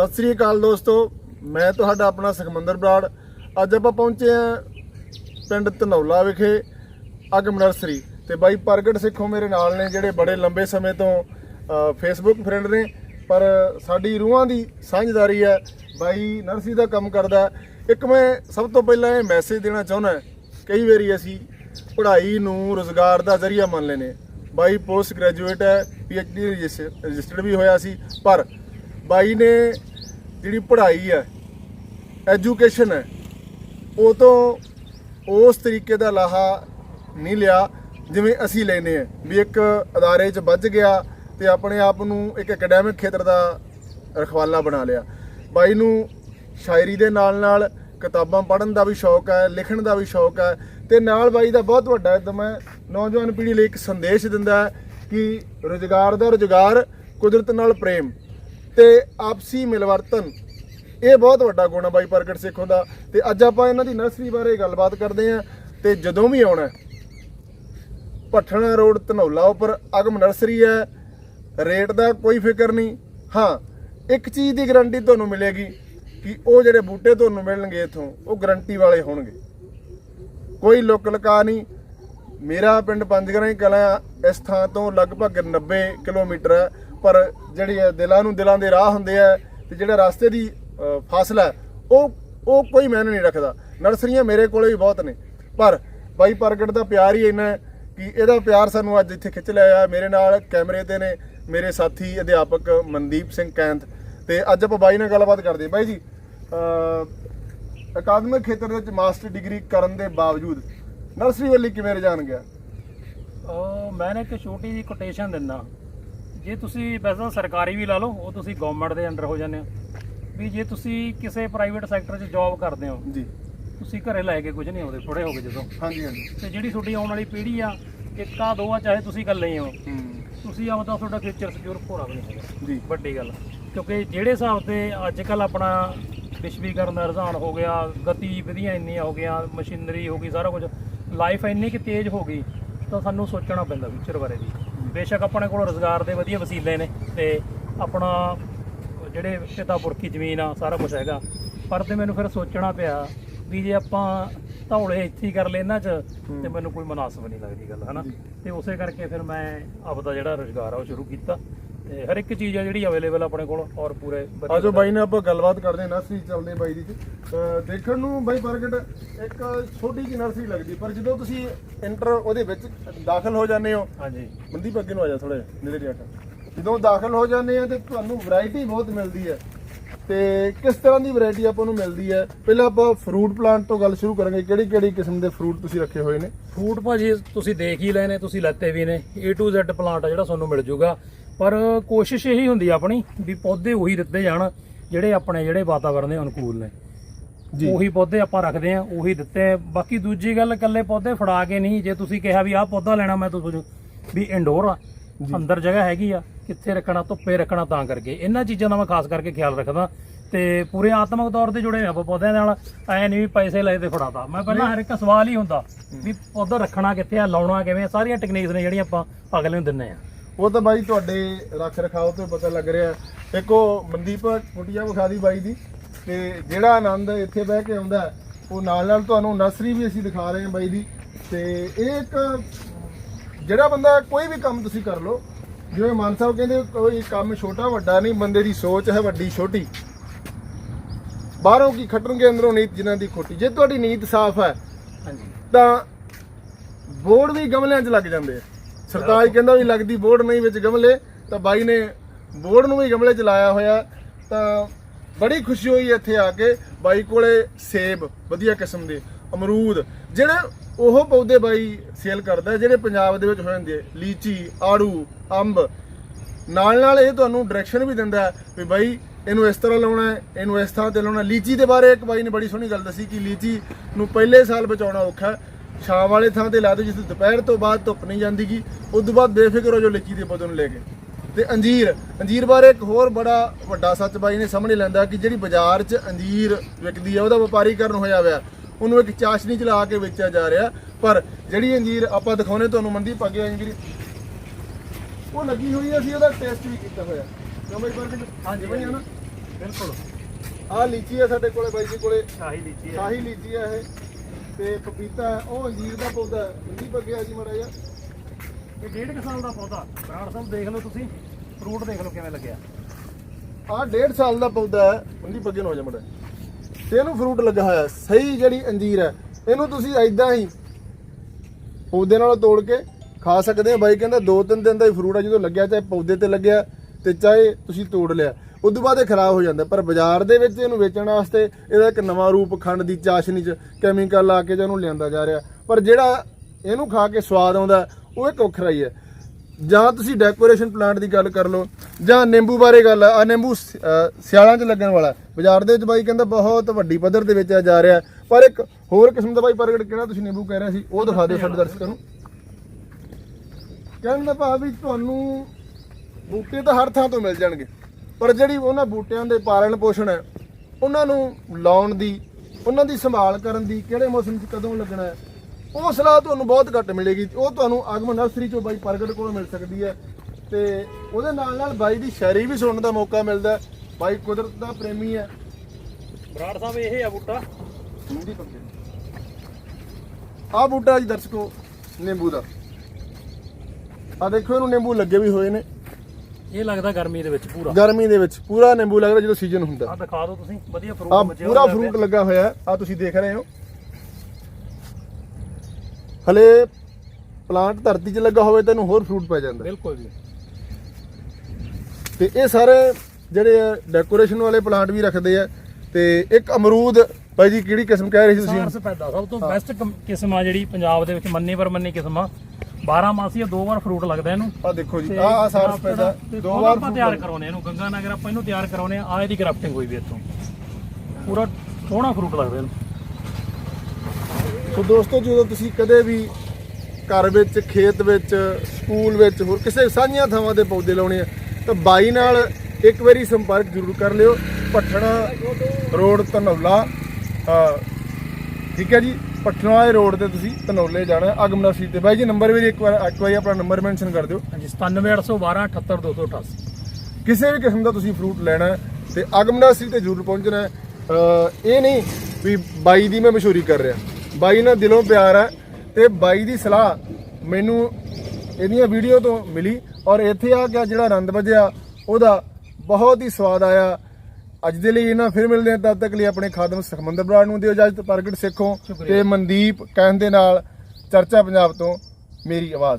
ਸਤਿ ਸ੍ਰੀ ਅਕਾਲ ਦੋਸਤੋ, ਮੈਂ ਤੁਹਾਡਾ ਆਪਣਾ ਸੁਖਮੰਦਰ ਬਰਾੜ। ਅੱਜ ਆਪਾਂ ਪਹੁੰਚੇ ਆ ਪਿੰਡ ਧਨੌਲਾ ਵਿਖੇ ਅਗਮ ਨਰਸਰੀ ਤੇ ਬਾਈ ਪ੍ਰਗਟ ਸਿੱਖੋ ਮੇਰੇ ਨਾਲ ਨੇ, ਜਿਹੜੇ ਬੜੇ ਲੰਬੇ ਸਮੇਂ ਤੋਂ ਫੇਸਬੁੱਕ ਫਰੈਂਡ ਨੇ, ਪਰ ਸਾਡੀ ਰੂਹਾਂ ਦੀ ਸਾਂਝਦਾਰੀ ਹੈ। ਬਾਈ ਨਰਸਰੀ ਦਾ ਕੰਮ ਕਰਦਾ ਇੱਕ ਮੈਂ ਸਭ ਤੋਂ ਪਹਿਲਾਂ ਇਹ ਮੈਸੇਜ ਦੇਣਾ ਚਾਹੁੰਦਾ ਕਈ ਵਾਰੀ ਅਸੀਂ ਪੜ੍ਹਾਈ ਨੂੰ ਰੋਜ਼ਗਾਰ ਦਾ ਜ਼ਰੀਆ ਮੰਨ ਲੈਨੇ ਬਾਈ ਪੋਸਟ ਗ੍ਰੈਜੂਏਟ ਹੈ ਡੀ ਰਜਿਸਟਰਡ ਵੀ ਹੋਇਆ ਸੀ, ਪਰ ਬਾਈ ਨੇ ਜਿਹੜੀ ਪੜ੍ਹਾਈ ਹੈ ਐਜੂਕੇਸ਼ਨ ਹੈ, ਉਹ ਤੋਂ ਉਸ ਤਰੀਕੇ ਦਾ ਲਾਹਾ ਨਹੀਂ ਲਿਆ ਜਿਵੇਂ ਅਸੀਂ ਲੈਨੇ ਆ ਵੀ ਇੱਕ ਅਦਾਰੇ 'ਚ ਵੱਜ ਗਿਆ ਤੇ ਆਪਣੇ ਆਪ ਨੂੰ ਇੱਕ ਐਕੈਡੈਮਿਕ ਖੇਤਰ ਦਾ ਰਖਵਾਲਾ ਬਣਾ ਲਿਆ। ਬਾਈ ਨੂੰ ਸ਼ਾਇਰੀ ਦੇ ਨਾਲ ਨਾਲ ਕਿਤਾਬਾਂ ਪੜ੍ਹਨ ਦਾ ਵੀ ਸ਼ੌਕ ਹੈ, ਲਿਖਣ ਦਾ ਵੀ ਸ਼ੌਕ ਹੈ ਤੇ ਨਾਲ ਬਾਈ ਦਾ ਬਹੁਤ ਵੱਡਾ ਇਦਮ ਹੈ ਨੌਜਵਾਨ ਪੀੜ੍ਹੀ ਲਈ ਇੱਕ ਸੰਦੇਸ਼ ਦਿੰਦਾ ਹੈ ਕਿ ਰੁਜ਼ਗਾਰ ਦਾ ਰੁਜ਼ਗਾਰ ਕੁਦਰਤ ਨਾਲ ਪ੍ਰੇਮ। ਤੇ ਆਪਸੀ ਮਿਲਵਰਤਨ। ਇਹ ਬਹੁਤ ਵੱਡਾ ਗੁਣ ਹੈ ਬਾਈ ਪ੍ਰਗਟ ਸਿੱਖੋਂ ਦਾ। ਤੇ ਅੱਜ ਆਪਾਂ ਇਹਨਾਂ ਦੀ ਨਰਸਰੀ ਬਾਰੇ ਗੱਲਬਾਤ ਕਰਦੇ ਆਂ ਤੇ ਜਦੋਂ ਵੀ ਆਉਣਾ ਹੈ, ਭੱਠਣਾ ਰੋਡ ਧਨੌਲਾ ਉੱਪਰ ਅਗਮ ਨਰਸਰੀ ਹੈ। ਰੇਟ ਦਾ ਕੋਈ ਫਿਕਰ ਨਹੀਂ। ਹਾਂ ਇੱਕ ਚੀਜ਼ ਦੀ ਗਾਰੰਟੀ ਤੁਹਾਨੂੰ ਮਿਲੇਗੀ ਕਿ ਉਹ ਜਿਹੜੇ ਬੂਟੇ ਤੁਹਾਨੂੰ ਮਿਲਣਗੇ ਇਥੋਂ ਉਹ ਗਾਰੰਟੀ ਵਾਲੇ ਹੋਣਗੇ। ਕੋਈ ਲੁੱਕ ਲਕਾ ਨਹੀਂ। ਮੇਰਾ ਪਿੰਡ ਪੰਜਗਰਾਂ ਕਲਾਂ ਇਸ ਥਾਂ ਤੋਂ ਲਗਭਗ 90 ਕਿਲੋਮੀਟਰ ਹੈ। ਪਰ ਜਿਹੜੀ ਹੈ ਦਿਲਾਂ ਨੂੰ ਦਿਲਾਂ ਦੇ ਰਾਹ ਹੁੰਦੇ ਆ ਤੇ ਜਿਹੜਾ ਰਸਤੇ ਦੀ ਅ, ਫਾਸਲਾ ਹੈ, ਉਹ ਉਹ ਕੋਈ ਮੈਨ ਨਹੀਂ ਰੱਖਦਾ। ਨਰਸਰੀਆਂ ਮੇਰੇ ਕੋਲੇ ਵੀ ਬਹੁਤ ਨੇ ਪਰ ਬਾਈ ਪ੍ਰਗਟ ਦਾ ਪਿਆਰ ਹੀ ਇੰਨਾ ਕਿ ਇਹਦਾ ਪਿਆਰ ਸਾਨੂੰ ਅੱਜ ਇੱਥੇ ਖਿੱਚ ਲਿਆ ਮੇਰੇ ਨਾਲ ਕੈਮਰੇ ਤੇ ਨੇ ਮੇਰੇ ਸਾਥੀ ਅਧਿਆਪਕ ਮਨਦੀਪ ਸਿੰਘ ਕੈਂਥ ਤੇ ਅੱਜ ਆਪਾਂ ਬਾਈ ਨਾਲ ਗੱਲਬਾਤ ਕਰਦੇ ਬਾਈ ਜੀ ਅਕਾਦਮਿਕ ਖੇਤਰ ਦੇ ਵਿੱਚ ਮਾਸਟਰ ਡਿਗਰੀ ਕਰਨ ਦੇ ਬਾਵਜੂਦ ਨਰਸਰੀ ਵੱਲੀ ਕਿਵੇਂ ਰੁਝਾਨ ਗਿਆ? ਮੈਂ ਨਾ ਇੱਕ ਛੋਟੀ ਜਿਹੀ ਕੋਟੇਸ਼ਨ ਦਿੰਦਾ। ਜੇ ਤੁਸੀਂ ਵੈਸੇ ਤਾਂ ਸਰਕਾਰੀ ਵੀ ਲਾ ਲਓ ਉਹ ਤੁਸੀਂ ਗਵਰਨਮੈਂਟ ਦੇ ਅੰਡਰ ਹੋ ਜਾਂਦੇ ਹੋ। ਵੀ ਜੇ ਤੁਸੀਂ ਕਿਸੇ ਪ੍ਰਾਈਵੇਟ ਸੈਕਟਰ 'ਚ ਜੌਬ ਕਰਦੇ ਹੋ ਜੀ। ਤੁਸੀਂ ਘਰੇ ਲੈ ਕੇ ਕੁਝ ਨਹੀਂ ਆਉਂਦੇ ਥੋੜੇ ਹੋ ਗਏ ਜਦੋਂ। ਹਾਂਜੀ ਹਾਂਜੀ। ਤੇ ਜਿਹੜੀ ਤੁਹਾਡੀ ਆਉਣ ਵਾਲੀ ਪੀੜ੍ਹੀ ਆ ਇੱਕ ਆ ਦੋ ਆ ਚਾਹੇ ਤੁਸੀਂ ਇਕੱਲੇ ਹੀ ਹੋ ਤੁਸੀਂ ਆਪਦਾ ਤੁਹਾਡਾ ਫਿਊਚਰ ਸਿਕਿਉਰ ਭੋਰਾ ਵੀ ਨਹੀਂ ਹੈਗਾ। ਜੀ। ਵੱਡੀ ਗੱਲ। ਕਿਉਂਕਿ ਜਿਹੜੇ ਹਿਸਾਬ ਤੇ ਅੱਜ ਕੱਲ ਆਪਣਾ ਵਿਸ਼ਵੀਕਰਨ ਦਾ ਰੁਝਾਨ ਹੋ ਗਿਆ ਗਤੀ ਵਧੀਆਂ ਇੰਨੀਆਂ ਹੋ ਗਿਆ ਮਸ਼ੀਨਰੀ ਹੋ ਗਈ ਸਾਰਾ ਕੁਝ ਲਾਈਫ ਇੰਨੀ ਕਿ ਤੇਜ਼ ਹੋ ਗਈ ਤਾਂ ਸਾਨੂੰ ਸੋਚਣਾ ਪੈਂਦਾ ਫਿਊਚਰ ਬਾਰੇ ਵੀ। ਬੇਸ਼ੱਕ ਆਪਣੇ ਕੋਲ ਰੋਜ਼ਗਾਰ ਦੇ ਵਧੀਆ ਵਸੀਲੇ ਨੇ ਤੇ ਆਪਣਾ ਜਿਹੜੇ ਪਿਤਾ ਪੁਰਖੀ ਜ਼ਮੀਨ ਆ ਸਾਰਾ ਕੁਝ ਹੈਗਾ। ਪਰ ਤੇ ਮੈਨੂੰ ਫਿਰ ਸੋਚਣਾ ਪਿਆ ਵੀ ਜੇ ਆਪਾਂ ਧੌਲੇ ਇੱਥੇ ਹੀ ਕਰ ਲਏ ਇਹਨਾਂ 'ਚ ਤੇ ਮੈਨੂੰ ਕੋਈ ਮੁਨਾਸਬ ਨਹੀਂ ਲੱਗਦੀ ਗੱਲ ਹਨਾ। ਤੇ ਉਸੇ ਕਰਕੇ ਫਿਰ ਮੈਂ ਆਪਦਾ ਜਿਹੜਾ ਰੋਜ਼ਗਾਰ ਆ ਉਹ ਸ਼ੁਰੂ ਕੀਤਾ। ਤੇ ਹਰ ਇੱਕ ਚੀਜ਼ ਆ ਜਿਹੜੀ ਅਵੇਲੇਬਲ ਆਪਣੇ ਕੋਲ ਔਰ ਪੂਰੇ ਵਧੀਆ ਆਜੋ ਬਾਈ ਨਾਲ ਆਪਾਂ ਗੱਲਬਾਤ ਕਰਦੇ ਹਾਂ ਨਰਸਰੀ ਚੱਲਦੇ ਬਾਈ ਦੀ ਅਹ ਦੇਖਣ ਨੂੰ ਬਾਈ ਪ੍ਰਗਟ ਇੱਕ ਛੋਟੀ ਜਿਹੀ ਨਰਸਰੀ ਲੱਗਦੀ ਪਰ ਜਦੋਂ ਤੁਸੀਂ ਇੰਟਰ ਉਹਦੇ ਵਿੱਚ ਦਾਖਲ ਹੋ ਜਾਂਦੇ ਹੋ ਹਾਂਜੀ। ਮਨਦੀਪ ਅੱਗੇ ਨੂੰ ਆ ਜਾ ਥੋੜਾ ਨੇੜੇ ਜਾ ਕੇ ਜਦੋਂ ਦਾਖਲ ਹੋ ਜਾਂਦੇ ਆ ਤੇ ਤੁਹਾਨੂੰ ਵੈਰਾਈਟੀ ਬਹੁਤ ਮਿਲਦੀ ਹੈ ਤੇ ਕਿਸ ਤਰ੍ਹਾਂ ਦੀ ਵੈਰਾਈਟੀ ਆਪਾਂ ਨੂੰ ਮਿਲਦੀ ਹੈ? ਪਹਿਲਾਂ ਆਪਾਂ ਫਰੂਟ ਪਲਾਂਟ ਤੋਂ ਗੱਲ ਸ਼ੁਰੂ ਕਰਾਂਗੇ ਕਿਹੜੀ ਕਿਹੜੀ ਕਿਸਮ ਦੇ ਫਰੂਟ ਤੁਸੀਂ ਰੱਖੇ ਹੋਏ ਨੇ? ਫੂਡ ਭਾਜੀ ਤੁਸੀਂ ਦੇਖ ਹੀ ਲਏ ਨੇ ਤੁਸੀਂ ਲੱਤੇ ਵੀ ਨੇ A to Z ਪਲਾਂਟ ਆ ਜਿਹੜਾ ਤੁਹਾਨੂੰ ਮਿਲ ਜੂਗਾ। ਪਰ ਕੋਸ਼ਿਸ਼ ਇਹੀ ਹੁੰਦੀ ਆ ਆਪਣੀ ਵੀ ਪੌਦੇ ਉਹੀ ਦਿੱਤੇ ਜਾਣ ਜਿਹੜੇ ਆਪਣੇ ਜਿਹੜੇ ਵਾਤਾਵਰਣ ਦੇ ਅਨੁਕੂਲ ਨੇ। ਜੀ। ਉਹੀ ਪੌਦੇ ਆਪਾਂ ਰੱਖਦੇ ਆ ਉਹੀ ਦਿੱਤੇ ਆ। ਬਾਕੀ ਦੂਜੀ ਗੱਲ ਇਕੱਲੇ ਪੌਦੇ ਫੜਾ ਕੇ ਨਹੀਂ। ਜੇ ਤੁਸੀਂ ਕਿਹਾ ਵੀ ਆਹ ਪੌਦਾ ਲੈਣਾ ਮੈਂ ਤੁਹਾਨੂੰ ਵੀ ਇੰਡੋਰ ਆ ਅੰਦਰ ਜਗ੍ਹਾ ਹੈਗੀ ਆ ਕਿੱਥੇ ਰੱਖਣਾ ਧੁੱਪੇ ਰੱਖਣਾ ਤਾਂ ਕਰਕੇ। ਇਹਨਾਂ ਚੀਜ਼ਾਂ ਦਾ ਮੈਂ ਖਾਸ ਕਰਕੇ ਖਿਆਲ ਰੱਖਦਾ ਤੇ ਪੂਰੇ ਆਤਮਿਕ ਤੌਰ ਤੇ ਜੁੜੇ ਆਪਾਂ ਪੌਦਿਆਂ ਨਾਲ। ਐ ਨਹੀਂ ਵੀ ਪੈਸੇ ਲਏ ਤੇ ਫੜਾਤਾ। ਮੈਂ ਪਹਿਲਾਂ ਹਰ ਇੱਕ ਸਵਾਲ ਹੀ ਹੁੰਦਾ ਵੀ ਪੌਦਾ ਰੱਖਣਾ ਕਿੱਥੇ ਆ ਲਾਉਣਾ ਕਿਵੇਂ ਸਾਰੀਆਂ ਟੈਕਨੀਕਸ ਨੇ ਜਿਹੜੀਆਂ ਆਪਾਂ ਅਗਲੇ ਨੂੰ ਦਿੰਨੇ ਆ। ਉਹ ਤਾਂ ਬਾਈ ਤੁਹਾਡੇ ਰੱਖ ਰਖਾਓ ਤੋਂ ਪਤਾ ਲੱਗ ਰਿਹਾ। ਇੱਕ ਉਹ ਮਨਦੀਪ ਕੁਟੀਆ ਵਿਖਾ ਦੀ ਬਾਈ ਦੀ। ਤੇ ਜਿਹੜਾ ਆਨੰਦ ਇੱਥੇ ਬਹਿ ਕੇ ਆਉਂਦਾ ਉਹ ਨਾਲ ਨਾਲ ਤੁਹਾਨੂੰ ਨਰਸਰੀ ਵੀ ਅਸੀਂ ਦਿਖਾ ਰਹੇ ਹਾਂ ਬਾਈ ਦੀ। ਤੇ ਇਹ ਇੱਕ ਜਿਹੜਾ ਬੰਦਾ ਕੋਈ ਵੀ ਕੰਮ ਤੁਸੀਂ ਕਰ ਲਓ ਜਿਵੇਂ ਮਾਨ ਸਾਹਿਬ ਕਹਿੰਦੇ ਕੋਈ ਕੰਮ ਛੋਟਾ ਵੱਡਾ ਨਹੀਂ ਬੰਦੇ ਦੀ ਸੋਚ ਹੈ ਵੱਡੀ ਛੋਟੀ। ਬਾਹਰੋਂ ਕੀ ਖੱਟਣਗੇ ਅੰਦਰੋਂ ਨੀਤ ਜਿਨ੍ਹਾਂ ਦੀ ਖੋਟੀ। ਜੇ ਤੁਹਾਡੀ ਨੀਤ ਸਾਫ਼ ਹੈ ਹਾਂਜੀ। ਤਾਂ ਬੋਰਡ ਵੀ ਗਮਲਿਆਂ 'ਚ ਲੱਗ ਜਾਂਦੇ ਆ। ਸਰਤਾਜ ਕਹਿੰਦਾ ਵੀ ਲੱਗਦੀ ਬੋਰਡ ਨਹੀਂ ਵਿੱਚ ਗਮਲੇ, ਤਾਂ ਬਾਈ ਨੇ ਬੋਰਡ ਨੂੰ ਵੀ ਗਮਲੇ 'ਚ ਲਾਇਆ ਹੋਇਆ, ਤਾਂ ਬੜੀ ਖੁਸ਼ੀ ਹੋਈ ਇੱਥੇ ਆ ਕੇ ਬਾਈ ਕੋਲੇ ਸੇਬ, ਵਧੀਆ ਕਿਸਮ ਦੇ, ਅਮਰੂਦ, ਜਿਹੜੇ ਉਹ ਪੌਦੇ ਬਾਈ ਸੇਲ ਕਰਦਾ, ਜਿਹੜੇ ਪੰਜਾਬ ਦੇ ਵਿੱਚ ਹੋ ਜਾਂਦੇ ਲੀਚੀ, ਆੜੂ, ਅੰਬ, ਨਾਲ ਨਾਲ ਇਹ ਤੁਹਾਨੂੰ ਡਾਇਰੈਕਸ਼ਨ ਵੀ ਦਿੰਦਾ ਵੀ ਬਾਈ ਇਹਨੂੰ ਇਸ ਤਰ੍ਹਾਂ ਲਾਉਣਾ ਹੈ ਇਹਨੂੰ ਇਸ ਥਾਂ ਤੇ ਲਾਉਣਾ। ਲੀਚੀ ਦੇ ਬਾਰੇ ਇੱਕ ਬਾਈ ਨੇ ਬੜੀ ਸੋਹਣੀ ਗੱਲ ਦੱਸੀ ਕਿ ਲੀਚੀ ਨੂੰ ਪਹਿਲੇ ਸਾਲ ਬਚਾਉਣਾ ਔਖਾ ਸ਼ਾਮ ਵਾਲੇ ਥਾਂ ਤੇ ਲਾ ਦਿਓ ਜਿੱਥੇ ਦੁਪਹਿਰ ਤੋਂ ਬਾਅਦ ਧੁੱਪ ਨਹੀਂ ਜਾਂਦੀਗੀ ਉਸ ਤੋਂ ਬਾਅਦ ਬੇਫਿਕਰ ਹੋ ਜੋ ਲੀਚੀ ਦੇ ਪੌਦੇ ਨੂੰ ਲੈ ਕੇ। ਤੇ ਅੰਜੀਰ ਅੰਜੀਰ ਬਾਰੇ ਇੱਕ ਹੋਰ ਬੜਾ ਵੱਡਾ ਸੱਚ ਬਾਈ ਨੇ ਸਾਹਮਣੇ ਲੈਂਦਾ ਕਿ ਜਿਹੜੀ ਬਾਜ਼ਾਰ 'ਚ ਅੰਜੀਰ ਵਿਕਦੀ ਹੈ ਉਹਦਾ ਵਪਾਰੀਕਰਨ ਹੋਇਆ ਹੋਇਆ ਉਹਨੂੰ ਇੱਕ ਚਾਸ਼ਨੀ ਚ ਲਾ ਕੇ ਵੇਚਿਆ ਜਾ ਰਿਹਾ। ਪਰ ਜਿਹੜੀ ਅੰਜੀਰ ਆਪਾਂ ਦਿਖਾਉਨੇ ਤੁਹਾਨੂੰ ਮੰਦੀ ਪੱਗੇ ਅੰਜੀਰ ਉਹ ਲੱਗੀ ਹੋਈ ਹੈ ਅਸੀਂ ਉਹਦਾ ਟੈਸਟ ਵੀ ਕੀਤਾ ਹੋਇਆ। ਬਈ ਪਰ ਹਾਂਜੀ ਬਈ ਹਨਾ ਬਿਲਕੁਲ। ਆਹ ਲੀਚੀ ਹੈ ਸਾਡੇ ਕੋਲੇ ਬਾਈ ਜੀ ਕੋਲੇ। ਸ਼ਾਹੀ ਲੀਚੀ ਹੈ ਸ਼ਾਹੀ ਲੀਚੀ ਹੈ ਇਹ। ਤੇ ਪਪੀਤਾ ਹੈ ਉਹ ਅੰਜੀਰ ਦਾ ਪੌਦਾ ਹੈ। ਮੰਡੀ ਪੱਗਿਆ ਜੀ ਮੜਾ ਜਾ ਇਹ ਡੇਢ ਕੁ ਸਾਲ ਦਾ ਪੌਦਾ। ਬਰਾੜ ਸਾਹਿਬ ਦੇਖ ਲਓ ਤੁਸੀਂ ਫਰੂਟ ਦੇਖ ਲਓ ਕਿਵੇਂ ਲੱਗਿਆ। ਆਹ ਡੇਢ ਸਾਲ ਦਾ ਪੌਦਾ ਹੈ ਮੰਡੀ ਪੱਗੇ ਨੂੰ ਹੋ ਜਾ ਮੜਾ ਤੇ ਇਹਨੂੰ ਫਰੂਟ ਲੱਗਾ ਹੋਇਆ ਹੈ। ਸਹੀ ਜਿਹੜੀ ਅੰਜੀਰ ਹੈ। ਇਹਨੂੰ ਤੁਸੀਂ ਐਦਾਂ ਹੀ ਪੌਦੇ ਨਾਲ ਤੋੜ ਕੇ ਖਾ ਸਕਦੇ ਹੋ ਬਾਈ ਕਹਿੰਦਾ ਦੋ ਤਿੰਨ ਦਿਨ ਦਾ ਹੀ ਫਰੂਟ ਹੈ ਜਦੋਂ ਲੱਗਿਆ ਚਾਹੇ ਪੌਦੇ ਤੇ ਲੱਗਿਆ ਤੇ ਚਾਹੇ ਤੁਸੀਂ ਤੋੜ ਲਿਆ। ਉਸ ਤੋਂ ਬਾਅਦ ਇਹ ਖਰਾਬ ਹੋ ਜਾਂਦਾ, ਪਰ ਬਾਜ਼ਾਰ ਦੇ ਵਿੱਚ ਇਹਨੂੰ ਵੇਚਣ ਵਾਸਤੇ ਇਹਦਾ ਇੱਕ ਨਵਾਂ ਰੂਪ ਖੰਡ ਦੀ ਚਾਸ਼ਨੀ ਚ ਕੈਮੀਕਲ ਲਾ ਕੇ ਜਾਂ ਉਹਨੂੰ ਲਿਆਂਦਾ ਜਾ ਰਿਹਾ। ਪਰ ਜਿਹੜਾ ਇਹਨੂੰ ਖਾ ਕੇ ਸਵਾਦ ਆਉਂਦਾ, ਉਹ ਇੱਕ ਵੱਖਰਾ ਹੀ ਹੈ। ਜਾਂ ਤੁਸੀਂ ਡੈਕੋਰੇਸ਼ਨ ਪਲਾਂਟ ਦੀ ਗੱਲ ਕਰ ਲਓ, ਜਾਂ ਨਿੰਬੂ ਬਾਰੇ ਗੱਲ ਆ, ਆਹ ਨਿੰਬੂ ਸਿਆਲਾਂ 'ਚ ਲੱਗਣ ਵਾਲਾ। ਬਾਜ਼ਾਰ ਦੇ ਵਿੱਚ ਬਾਈ ਕਹਿੰਦਾ ਬਹੁਤ ਵੱਡੀ ਪੱਧਰ ਦੇ ਵਿੱਚ ਆ ਜਾ ਰਿਹਾ। ਪਰ ਇੱਕ ਹੋਰ ਕਿਸਮ ਦਾ ਬਾਈ ਪ੍ਰਗਟ ਕਿਹੜਾ ਤੁਸੀਂ ਨਿੰਬੂ ਕਹਿ ਰਹੇ ਸੀ, ਉਹ ਦਿਖਾ ਦਿਓ ਸਾਡੇ ਦਰਸ਼ਕਾਂ ਨੂੰ। ਕਹਿਣ ਦਾ ਭਾਵ ਵੀ ਤੁਹਾਨੂੰ ਬੂਟੇ ਤਾਂ ਹਰ ਥਾਂ ਤੋਂ ਮਿਲ ਜਾਣਗੇ। ਪਰ ਜਿਹੜੀ ਉਹਨਾਂ ਬੂਟਿਆਂ ਦੇ ਪਾਲਣ ਪੋਸ਼ਣ ਹੈ ਉਹਨਾਂ ਨੂੰ ਲਾਉਣ ਦੀ ਉਹਨਾਂ ਦੀ ਸੰਭਾਲ ਕਰਨ ਦੀ ਕਿਹੜੇ ਮੌਸਮ 'ਚ ਕਦੋਂ ਲੱਗਣਾ ਹੈ ਉਹ ਸਲਾਹ ਤੁਹਾਨੂੰ ਬਹੁਤ ਘੱਟ ਮਿਲੇਗੀ। ਉਹ ਤੁਹਾਨੂੰ ਆਗਮਨ ਨਰਸਰੀ ਚੋਂ ਬਾਈ ਪ੍ਰਗਟ ਕੋਲੋਂ ਮਿਲ ਸਕਦੀ ਹੈ ਤੇ ਉਹਦੇ ਨਾਲ ਨਾਲ ਬਾਈ ਦੀ ਸ਼ਾਇਰੀ ਵੀ ਸੁਣਨ ਦਾ ਮੌਕਾ ਮਿਲਦਾ। ਬਾਈ ਕੁਦਰਤ ਦਾ ਪ੍ਰੇਮੀ ਹੈ। ਬਰਾੜ ਸਾਹਿਬ ਇਹ ਆ ਬੂਟਾ। ਹਿੰਦੀ ਪੱਕੇ। ਆ ਬੂਟਾ ਜੀ ਦਰਸ਼ਕੋ ਨਿੰਬੂ ਦਾ। ਆ ਦੇਖੋ ਇਹਨੂੰ ਨਿੰਬੂ ਲੱਗੇ ਵੀ ਹੋਏ ਨੇ। ਇਹ ਲੱਗਦਾ ਗਰਮੀ ਦੇ ਵਿੱਚ ਪੂਰਾ। ਗਰਮੀ ਦੇ ਵਿੱਚ ਪੂਰਾ ਨਿੰਬੂ ਲੱਗਦਾ ਜਦੋਂ ਸੀਜ਼ਨ ਹੁੰਦਾ। ਆ ਦਿਖਾ ਦਿਓ ਤੁਸੀਂ ਵਧੀਆ ਆ ਫਰੂਟ ਮੱਜਿਆ ਪੂਰਾ ਹੋਇਆ ਫਰੂਟ ਲੱਗਾ ਹੋਇਆ ਆ ਤੁਸੀਂ ਦੇਖ ਰਹੇ ਹੋ। ਹਲੇ ਪਲਾਂਟ ਧਰਤੀ 'ਚ ਲੱਗਾ ਹੋਵੇ ਤੈਨੂੰ ਹੋਰ ਫਰੂਟ ਪੈ ਜਾਂਦਾ। ਬਿਲਕੁਲ ਜੀ। ਤੇ ਇਹ ਸਾਰੇ ਜਿਹੜੇ ਡੈਕੋਰੇਸ਼ਨ ਵਾਲੇ ਪਲਾਂਟ ਵੀ ਰੱਖਦੇ ਆ। ਤੇ ਇੱਕ ਅਮਰੂਦ ਭਾਈ ਜੀ ਕਿਹੜੀ ਕਿਸਮ ਕਹਿ ਰਹੇ ਸੀ ਤੁਸੀਂ? ਸਾਰਸ ਪੈਦਾ ਸਭ ਤੋਂ ਬੈਸਟ ਕਿਸਮ ਆ ਜਿਹੜੀ ਪੰਜਾਬ ਦੇ ਵਿੱਚ ਮੰਨੀ ਪਰ ਮੰਨੀ ਕਿਸਮ ਆ। 12 ਮਾਸੀ ਦੋ ਵਾਰ ਫਰੂਟ ਲੱਗਦਾ ਇਹਨੂੰ। ਆ ਦੇਖੋ ਜੀ ਆ ਪੈਦਾ ਤੇ ਦੋ ਵਾਰ ਆਪਾਂ ਤਿਆਰ। ਕਰਾਉਨੇ ਇਹਨੂੰ ਗੰਗਾ ਨਗਰ ਆਪਾਂ ਇਹਨੂੰ ਤਿਆਰ ਕਰਾਉਨੇ ਆ ਇਹਦੀ ਗ੍ਰਾਫਟਿੰਗ ਹੋਈ ਵੀ ਇੱਥੋਂ। ਪੂਰਾ ਸੋਹਣਾ ਫਰੂਟ ਲੱਗਦਾ ਇਹਨੂੰ। ਸੋ ਦੋਸਤੋ ਜਦੋਂ ਤੁਸੀਂ ਕਦੇ ਵੀ ਘਰ ਵਿੱਚ ਖੇਤ ਵਿੱਚ ਸਕੂਲ ਵਿੱਚ ਹੋਰ ਕਿਸੇ ਸਾਂਝੀਆਂ ਥਾਵਾਂ ਤੇ ਪੌਦੇ ਲਾਉਣੇ ਆ ਤਾਂ ਬਾਈ ਨਾਲ ਇੱਕ ਵਾਰੀ ਸੰਪਰਕ ਜ਼ਰੂਰ ਕਰ ਲਿਓ। ਪਠਣਾ ਰੋਡ ਧਨੌਲਾ ਠੀਕ ਹੈ ਜੀ? ਪਠਣਾ ਵਾਲੇ ਰੋਡ ਤੇ ਤੁਸੀਂ ਧਨੌਲੇ ਜਾਣਾ ਅਗਮਨਾ ਸੀਟ ਤੇ। ਬਾਈ ਜੀ ਨੰਬਰ ਵੀ ਇੱਕ ਵਾਰ ਇੱਕ ਵਾਰੀ ਆਪਣਾ ਨੰਬਰ ਮੈਂਸ਼ਨ ਕਰ ਦਿਓ। ਹਾਂਜੀ 97812 78288 ਕਿਸੇ ਵੀ ਕਿਸਮ ਦਾ ਤੁਸੀਂ ਫਰੂਟ ਲੈਣਾ ਤੇ ਅਗਮਨਾ ਸੀ ਤੇ ਜ਼ਰੂਰ ਪਹੁੰਚਣਾ ਇਹ ਨਹੀਂ ਵੀ ਬਾਈ ਦੀ ਮੈਂ ਮਸ਼ਹੂਰੀ ਕਰ ਰਿਹਾ। ਬਾਈ ਨਾਲ ਦਿਲੋਂ ਪਿਆਰ ਹੈ ਤੇ ਬਾਈ ਦੀ ਸਲਾਹ ਮੈਨੂੰ ਇਹਦੀਆਂ ਵੀਡੀਓ ਤੋਂ ਮਿਲੀ ਔਰ ਇੱਥੇ ਆ ਕੇ ਜਿਹੜਾ ਆਨੰਦ ਵਜਿਆ ਉਹਦਾ ਬਹੁਤ ਹੀ ਸਵਾਦ ਆਇਆ। ਅੱਜ ਦੇ ਲਈ ਇਹਨਾਂ ਫਿਰ ਮਿਲਦੇ ਹਾਂ ਤਦ ਤੱਕ ਲਈ ਆਪਣੇ ਖਾਦਮ ਸਮੰਦਰ ਬਰਾੜ ਨੂੰ ਦਿਓ ਇਜਾਜ਼ਤ ਪ੍ਰਗਟ ਸਿੱਖੋ। ਤੇ ਮਨਦੀਪ ਕਹਿਣ ਦੇ ਨਾਲ ਚਰਚਾ ਪੰਜਾਬ ਤੋਂ ਮੇਰੀ ਆਵਾਜ਼